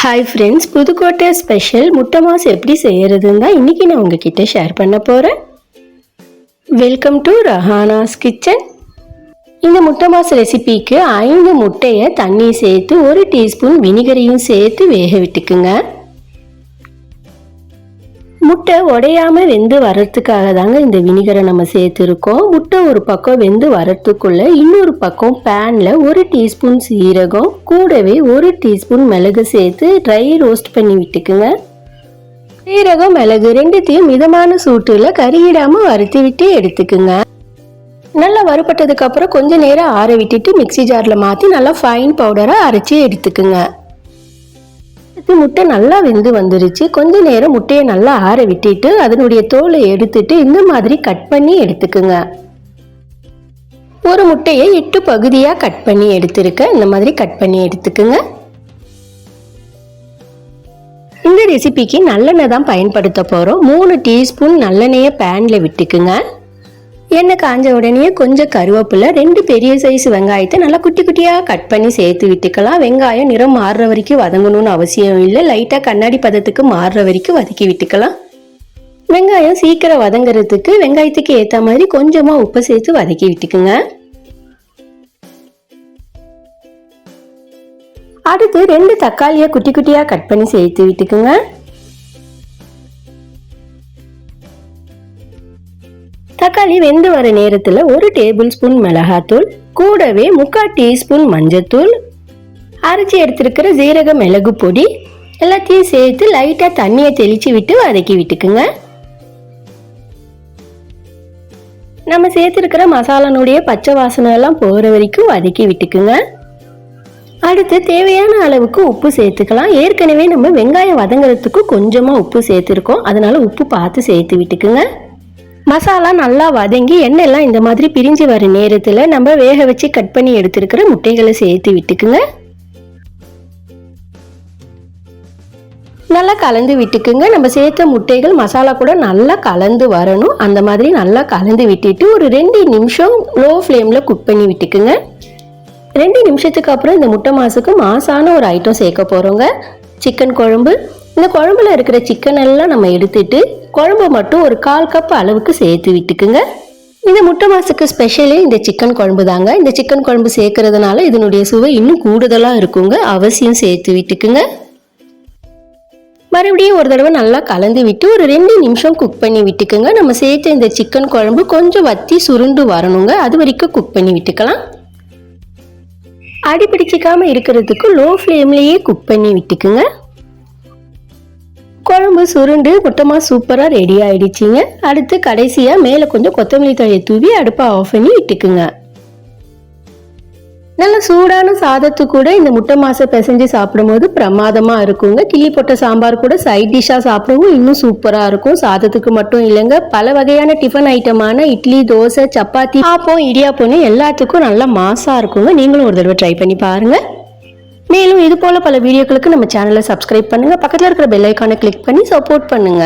Hi friends Pudukkottai special முட்டை மாஸ் எப்படி செய்கிறதுன்னு தான் இன்னைக்கு நான் உங்ககிட்ட ஷேர் பண்ண போகிறேன் வெல்கம் டு ரஹானாஸ் கிச்சன் இந்த முட்டை மாஸ் ரெசிபிக்கு ஐந்து முட்டையை தண்ணி சேர்த்து ஒரு டீஸ்பூன் வினிகரையும் சேர்த்து வேக விட்டுக்குங்க. முட்டை உடையாம வெந்து வரத்துக்காக தாங்க இந்த வினிகரை நம்ம சேர்த்துருக்கோம். முட்டை ஒரு பக்கம் வெந்து வரத்துக்குள்ள இன்னொரு பக்கம் பேனில் ஒரு டீஸ்பூன் சீரகம் கூடவே ஒரு டீஸ்பூன் மிளகு சேர்த்து ட்ரை ரோஸ்ட் பண்ணி விட்டுக்குங்க. சீரகம் மிளகு ரெண்டுத்தையும் மிதமான சூட்டில் கறியிடாமல் வறுத்து விட்டு எடுத்துக்குங்க. நல்லா வறுபட்டதுக்கப்புறம் கொஞ்சம் கொஞ்ச நேரம் ஆற விட்டுட்டு மிக்ஸி ஜாரில் மாற்றி நல்லா ஃபைன் பவுடராக அரைச்சி எடுத்துக்குங்க. முட்டை நல்லா வெந்து வந்துருச்சு. கொஞ்ச நேரம் முட்டையை நல்லா ஆற விட்டுட்டு அதனுடைய தோலை எடுத்துட்டு இந்த மாதிரி கட் பண்ணி எடுத்துக்குங்க. ஒரு முட்டையை எட்டு பகுதியாக கட் பண்ணி எடுத்துருக்கேன் இந்த மாதிரி கட் பண்ணி எடுத்துக்குங்க. இந்த ரெசிபிக்கு நல்லெண்ணெய் தான் பயன்படுத்த போகிறோம் மூணு டீஸ்பூன் நல்லெண்ணெயை பேனில் விட்டுக்குங்க. எண்ணெய் காஞ்ச உடனே கொஞ்சம் கருவேப்பிலை ரெண்டு பெரிய சைஸ் வெங்காயத்தை நல்லா குட்டி குட்டியாக கட் பண்ணி சேர்த்து விட்டுக்கலாம். வெங்காயம் நிறம் மாறுற வரைக்கும் வதங்கணும்னு அவசியம் இல்லை. லைட்டாக கண்ணாடி பதத்துக்கு மாறுற வரைக்கும் வதக்கி விட்டுக்கலாம். வெங்காயம் சீக்கிரம் வதங்குறதுக்கு வெங்காயத்துக்கு ஏற்ற மாதிரி கொஞ்சமாக உப்பு சேர்த்து வதக்கி விட்டுக்குங்க. அடுத்து ரெண்டு தக்காளியை குட்டி குட்டியாக கட் பண்ணி சேர்த்து விட்டுக்குங்க. தக்காளி வெந்து வர நேரத்தில் ஒரு டேபிள் ஸ்பூன் மிளகாத்தூள் கூடவே முக்கால் டீஸ்பூன் மஞ்சத்தூள் அரைச்சி எடுத்துருக்கிற ஜீரக மிளகு பொடி எல்லாத்தையும் சேர்த்து லைட்டாக தண்ணியை தெளித்து விட்டு வதக்கி விட்டுக்குங்க. நம்ம சேர்த்துருக்கிற மசாலானுடைய பச்சை வாசனை எல்லாம் போகிற வரைக்கும் வதக்கி விட்டுக்குங்க. அடுத்து தேவையான அளவுக்கு உப்பு சேர்த்துக்கலாம். ஏற்கனவே நம்ம வெங்காயம் வதங்குறதுக்கு கொஞ்சமாக உப்பு சேர்த்துருக்கோம். அதனால உப்பு பார்த்து சேர்த்து விட்டுக்குங்க. மசாலா நல்லா வதங்கி எண்ணெய்லாம் இந்த மாதிரி பிரிஞ்சு வர நேரத்தில் நம்ம வேக வச்சு கட் பண்ணி எடுத்துருக்கிற முட்டைகளை சேர்த்து விட்டுக்குங்க. நல்லா கலந்து விட்டுக்குங்க. நம்ம சேர்த்த முட்டைகள் மசாலா கூட நல்லா கலந்து வரணும். அந்த மாதிரி நல்லா கலந்து விட்டுட்டு ஒரு ரெண்டு நிமிஷம் லோ ஃப்ளேமில் குக் பண்ணி விட்டுக்குங்க. ரெண்டு நிமிஷத்துக்கு அப்புறம் இந்த முட்டை மாசுக்கு மாசான ஒரு ஐட்டம் சேர்க்க போகிறோங்க சிக்கன் குழம்பு இந்த குழம்புல இருக்கிற சிக்கன் எல்லாம் நம்ம எடுத்துட்டு குழம்பு மட்டும் ஒரு கால் கப் அளவுக்கு சேர்த்து விட்டுக்குங்க. இந்த முட்டை மாசுக்கு ஸ்பெஷலே இந்த சிக்கன் குழம்பு தாங்க. இந்த சிக்கன் குழம்பு சேர்க்கறதுனால இதனுடைய சுவை இன்னும் கூடுதலாக இருக்குங்க. அவசியம் சேர்த்து விட்டுக்குங்க. மறுபடியும் ஒரு தடவை நல்லா கலந்து விட்டு ஒரு ரெண்டு நிமிஷம் குக் பண்ணி விட்டுக்குங்க. நம்ம சேர்த்த இந்த சிக்கன் குழம்பு கொஞ்சம் வத்தி சுருண்டு வரணுங்க. அது வரைக்கும் குக் பண்ணி விட்டுக்கலாம். அடிபிடிச்சிக்காம இருக்கிறதுக்கு லோ ஃப்ளேம்லேயே குக் பண்ணி விட்டுக்குங்க. குழம்பு சுருண்டு முட்டமாக சூப்பராக ரெடி ஆகிடுச்சிங்க அடுத்து கடைசியாக மேலே கொஞ்சம் கொத்தமல்லி தழையை தூவி அடுப்பை ஆஃப் பண்ணி விட்டுக்குங்க நல்ல சூடான சாதத்து கூட இந்த முட்டை மாசை பிசைஞ்சு சாப்பிடும்போது பிரமாதமாக இருக்குங்க. கிள்ளி போட்ட சாம்பார் கூட சைட் டிஷ்ஷாக சாப்பிடவும் இன்னும் சூப்பராக இருக்கும். சாதத்துக்கு மட்டும் இல்லைங்க. பல வகையான டிஃபன் ஐட்டமான இட்லி தோசை சப்பாத்தி ஆப்பம் இடியாப்பம் எல்லாத்துக்கும் நல்லா மாசாக இருக்குங்க. நீங்களும் ஒரு தடவை ட்ரை பண்ணி பாருங்கள் மேலும் இது போல பல வீடியோக்களுக்கு நம்ம சேனலை சப்ஸ்கிரைப் பண்ணுங்க. பக்கத்தில் இருக்கிற பெல் ஐக்கானை கிளிக் பண்ணி சப்போர்ட் பண்ணுங்க.